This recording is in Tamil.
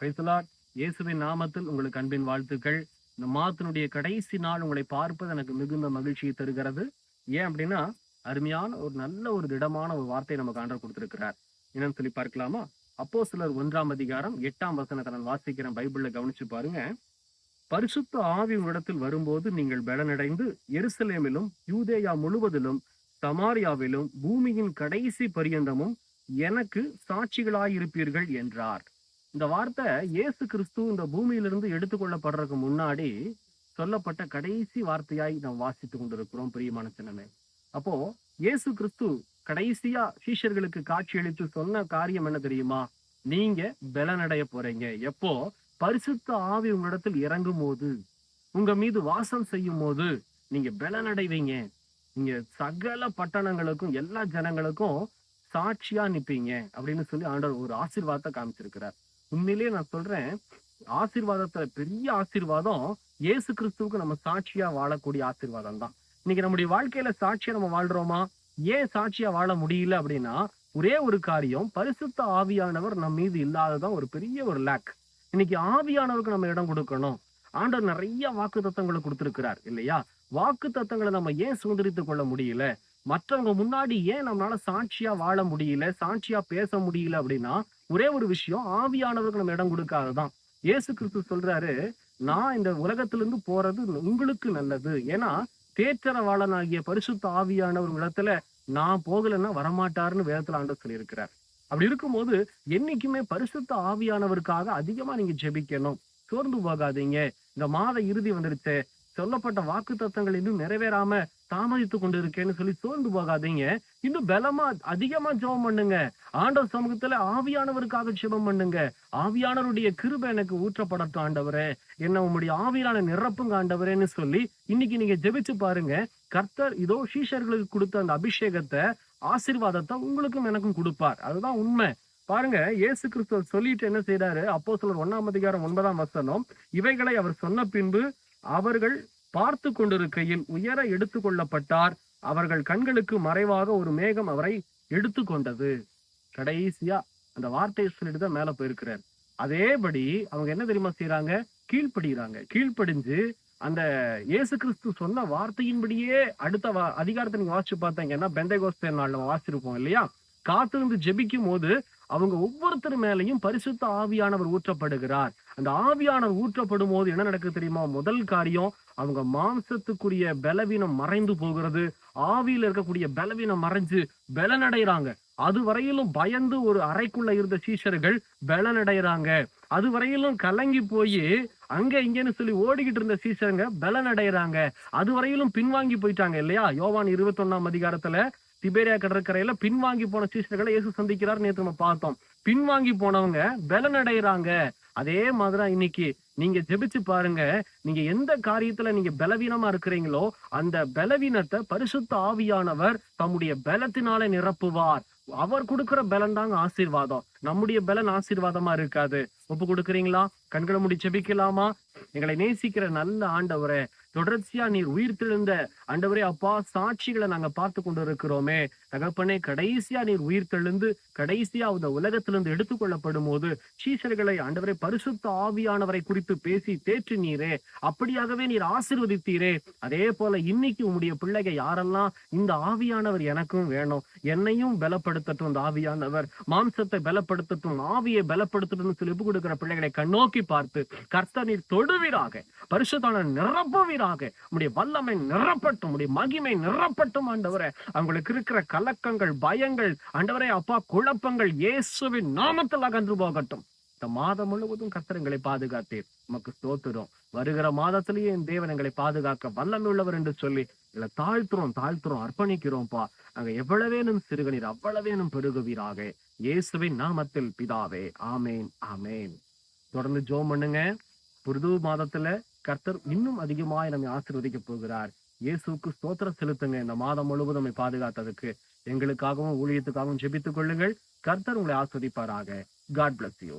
பிரைசலாட் இயேசுவின் நாமத்தில் உங்களுக்கு அன்பின் வாழ்த்துக்கள். இந்த மாதத்தினுடைய கடைசி நாள் உங்களை பார்ப்பது எனக்கு மிகுந்த மகிழ்ச்சியை தருகிறது. ஏன் அப்படின்னா அருமையான ஒரு நல்ல ஒரு திடமான ஒரு வார்த்தையை நமக்கு ஆண்டர் கொடுத்திருக்கிறார். என்னன்னு சொல்லி பார்க்கலாமா? அப்போ சிலர் ஒன்றாம் அதிகாரம் எட்டாம் வசனத்தை நான் வாசிக்கிறேன். பைபிள்ல கவனிச்சு பாருங்க. பரிசுத்த ஆவி உங்களிடத்தில் வரும்போது நீங்கள் பலனடைந்து எருசலேமிலும் யூதேயா முழுவதிலும் சமாரியாவிலும் பூமியின் கடைசி பரியந்தமும் எனக்கு சாட்சிகளாயிருப்பீர்கள் என்றார். இந்த வார்த்தை இயேசு கிறிஸ்து இந்த பூமியிலிருந்து எடுத்துக்கொள்ளப்படுறதுக்கு முன்னாடி சொல்லப்பட்ட கடைசி வார்த்தையாய் நாம் வாசித்துக் கொண்டிருக்கிறோம் பிரியமான சின்னமே. அப்போ இயேசு கிறிஸ்து கடைசியா சீஷர்களுக்கு காட்சி அளித்து சொன்ன காரியம் என்ன தெரியுமா? நீங்க பலனடைய போறீங்க. எப்போ? பரிசுத்த ஆவி உங்களிடத்தில் இறங்கும் போது உங்க மீது வாசம் செய்யும் போது நீங்க பலனடைவீங்க. நீங்க சகல பட்டணங்களுக்கும் எல்லா ஜனங்களுக்கும் சாட்சியா நிப்பீங்க அப்படின்னு சொல்லி ஆண்டவர் ஒரு ஆசீர்வாதத்தை காமிச்சிருக்கிறார். உண்மையிலேயே நான் சொல்றேன் ஆசீர்வாதத்துல பெரிய ஆசீர்வாதம் இயேசு கிறிஸ்துவுக்கு நம்ம சாட்சியா வாழக்கூடிய ஆசீர்வாதம் தான். இன்னைக்கு நம்முடைய வாழ்க்கையில சாட்சியா நம்ம வாழ்றோமா? ஏன் சாட்சியா வாழ முடியல அப்படின்னா ஒரே ஒரு காரியம் பரிசுத்த ஆவியானவர் நம் மீது இல்லாததான் ஒரு பெரிய ஒரு லேக் இன்னைக்கு ஆவியானவருக்கு நம்ம இடம் கொடுக்கணும். ஆண்டவர் நிறைய வாக்கு தத்தங்களை கொடுத்திருக்கிறார் இல்லையா? வாக்கு தத்தங்களை நம்ம ஏன் சுதந்திரித்துக் கொள்ள முடியல? மற்றவங்க முன்னாடி ஏன் நம்மளால சாட்சியா வாழ முடியல? சாட்சியா பேச முடியல அப்படின்னா ஒரே ஒரு விஷயம் ஆவியானவருக்கு நம்ம இடம் கொடுக்காததான் இயேசு கிறிஸ்து சொல்றாரு நான் இந்த உலகத்திலிருந்து போறது உங்களுக்கு நல்லது. ஏன்னா தேற்றரவாளனாகிய பரிசுத்த ஆவியானவர் இடத்துல நான் போகலைன்னா வரமாட்டாருன்னு வேதத்துல ஆண்டு சொல்லியிருக்கிறார். அப்படி இருக்கும்போது என்னைக்குமே பரிசுத்த ஆவியானவருக்காக அதிகமா நீங்க ஜெபிக்கணும். சோர்ந்து போகாதீங்க. இந்த மாத இறுதி வந்துருச்சு. சொல்லப்பட்ட வாக்கு தத்தங்கள் இன்னும் நிறைவேறாம தாமதித்து கொண்டு இருக்கேன்னு சொல்லி சோர்ந்து போகாதீங்க. இன்னும் பலமா அதிகமா ஜெபம் பண்ணுங்க. ஆண்டவர் சமூகத்துல ஆவியானவருக்காக ஜெபம் பண்ணுங்க. ஆவியானவருடைய கிருபை எனக்கு ஊற்றப்படட்டும் ஆண்டவரே. என்ன உங்களுடைய ஆவியான நிரப்புங்க ஆண்டவரேன்னு சொல்லி இன்னைக்கு நீங்க ஜெபிச்சு பாருங்க. கர்த்தர் இதோ சீஷர்களுக்கு கொடுத்த அந்த அபிஷேகத்தை ஆசீர்வாதத்தை உங்களுக்கும் எனக்கும் கொடுப்பார். அதுதான் உண்மை. பாருங்க இயேசு கிறிஸ்துவர் சொல்லிட்டு என்ன செய்யறாரு அப்போ சிலர் ஒன்னாம் அதிகாரம் ஒன்பதாம் வசனம் இவைகளை அவர் சொன்ன பின்பு அவர்கள் பார்த்து கொண்டிருக்கையில் உயர எடுத்துக்கொள்ளப்பட்டார் அவர்கள் கண்களுக்கு மறைவாக ஒரு மேகம் அவரை எடுத்து கொண்டது கடைசியா அந்த வார்த்தையை சொல்லிட்டு தான் மேல போயிருக்கிறார். அதேபடி அவங்க என்ன தெரியுமா செய்யறாங்க கீழ்ப்படுகிறாங்க கீழ்ப்படிஞ்சு அந்த இயேசு கிறிஸ்து சொன்ன வார்த்தையின்படியே அடுத்த வா- அதிகாரத்தை நீங்க வாசிச்சு பார்த்தீங்கன்னா பெந்தைகோஸ்தே நாள் வாசிச்சிருப்போம் இல்லையா? காத்திருந்து ஜெபிக்கும் போது அவங்க ஒவ்வொருத்தர் மேலையும் பரிசுத்த ஆவியானவர் ஊற்றப்படுகிறார். அந்த ஆவியானவர் ஊற்றப்படும் போது என்ன நடக்குது தெரியுமா? முதல் காரியம் அவங்க மாம்சத்துக்குரிய பலவீனம் மறைந்து போகிறது. ஆவியில இருக்கக்கூடிய பலவீனம் மறைஞ்சு பலனடைறாங்க அது வரையிலும் பயந்து ஒரு அறைக்குள்ள இருந்த சீஷர்கள் பலனடைறாங்க அது வரையிலும் கலங்கி போய் அங்க இங்கன்னு சொல்லி ஓடிக்கிட்டு இருந்த சீஷருங்க பலனடைறாங்க அது வரையிலும் பின்வாங்கி போயிட்டாங்க இல்லையா? யோவான் இருபத்தி ஒன்னாம் அதிகாரத்துல திபேரியா கடற்கரையில பின்வாங்கி போன சீசர்களை இயேசு சந்திக்கிறார். நேற்று நம்ம பார்த்தோம். பின்வாங்கி போனவங்க பலனடைறாங்க அதே மாதிரி இன்னைக்கு நீங்க ஜெபிச்சு பாருங்க. நீங்க எந்த காரியத்துல நீங்க பலவீனமா இருக்கிறீங்களோ அந்த பலவீனத்தை பரிசுத்த ஆவியானவர் தம்முடைய பலத்தினால நிரப்புவார். அவர் கொடுக்கிற பலன் தாங்க ஆசீர்வாதம். நம்முடைய பலன் ஆசீர்வாதமா இருக்காது. ஒப்பு கொடுக்குறீங்களா? கண்களை முடி ஜெபிக்கலாமா? எங்களை நேசிக்கிற நல்ல ஆண்டவரை தொடர்ச்சியா நீர் உயிர்த்தெழுந்த அண்டவரே அப்பா சாட்சிகளை நாங்க பார்த்து கொண்டு இருக்கிறோமே தகப்பனே கடைசியா நீர் உயிர்த்தெழுந்து கடைசியா இந்த உலகத்திலிருந்து எடுத்துக்கொள்ளப்படும் போது சீசர்களை ஆண்டவரே பரிசுத்த ஆவியானவரை குறித்து பேசி தேற்று நீரே. அப்படியாகவே நீர் ஆசிர்வதித்தீரே. அதே போல இன்னைக்கு உம்முடைய பிள்ளைக யாரெல்லாம் இந்த ஆவியானவர் எனக்கும் வேணும். என்னையும் பலப்படுத்தட்டும் இந்த ஆவியானவர். மாம்சத்தை பலப்படுத்தட்டும் ஆவியை பலப்படுத்தட்டும் சொல்லி கொடுக்கிற பிள்ளைகளை கண்ணோக்கி பார்த்து கர்த்த நீர் தொடுவீராக. பரிசுத்தான நிரப்புவீராக. உடைய வல்லமை நிரப்பட்டும் உடைய மகிமை நிரப்பட்டும் ஆண்டவரே. அவங்களுக்கு இருக்கிற கலக்கங்கள் பயங்கள் ஆண்டவரே அப்பா குழப்பங்கள் இயேசுவின் நாமத்தில் அகன்று போகட்டும். இந்த மாதம் முழுவதும் கத்திரங்களை எங்களை பாதுகாத்தீர். நமக்கு ஸ்தோத்திரம். வருகிற மாதத்திலேயே என் தேவன் எங்களை பாதுகாக்க வல்லமை உள்ளவர் என்று சொல்லி எங்களை தாழ்த்துறோம் தாழ்த்துறோம் அர்ப்பணிக்கிறோம்ப்பா அங்க எவ்வளவேனும் சிறுகணீர் அவ்வளவேனும் பெருகுவீராக. இயேசுவின் நாமத்தில் பிதாவே. ஆமேன் ஆமேன். தொடர்ந்து ஜோம் பண்ணுங்க. புருது மாதத்துல கர்த்தர் இன்னும் அதிகமாய் நம்மை ஆசிர்வதிக்க போகிறார். இயேசுவுக்கு ஸ்தோத்திர செலுத்துங்க. இந்த மாதம் முழுவதும் நம்மை பாதுகாத்ததுக்கு எங்களுக்காகவும் ஊழியத்துக்காகவும் ஜெபித்துக் கொள்ளுங்கள். கர்த்தர் உங்களை ஆஸ்வதிப்பாராக. God bless you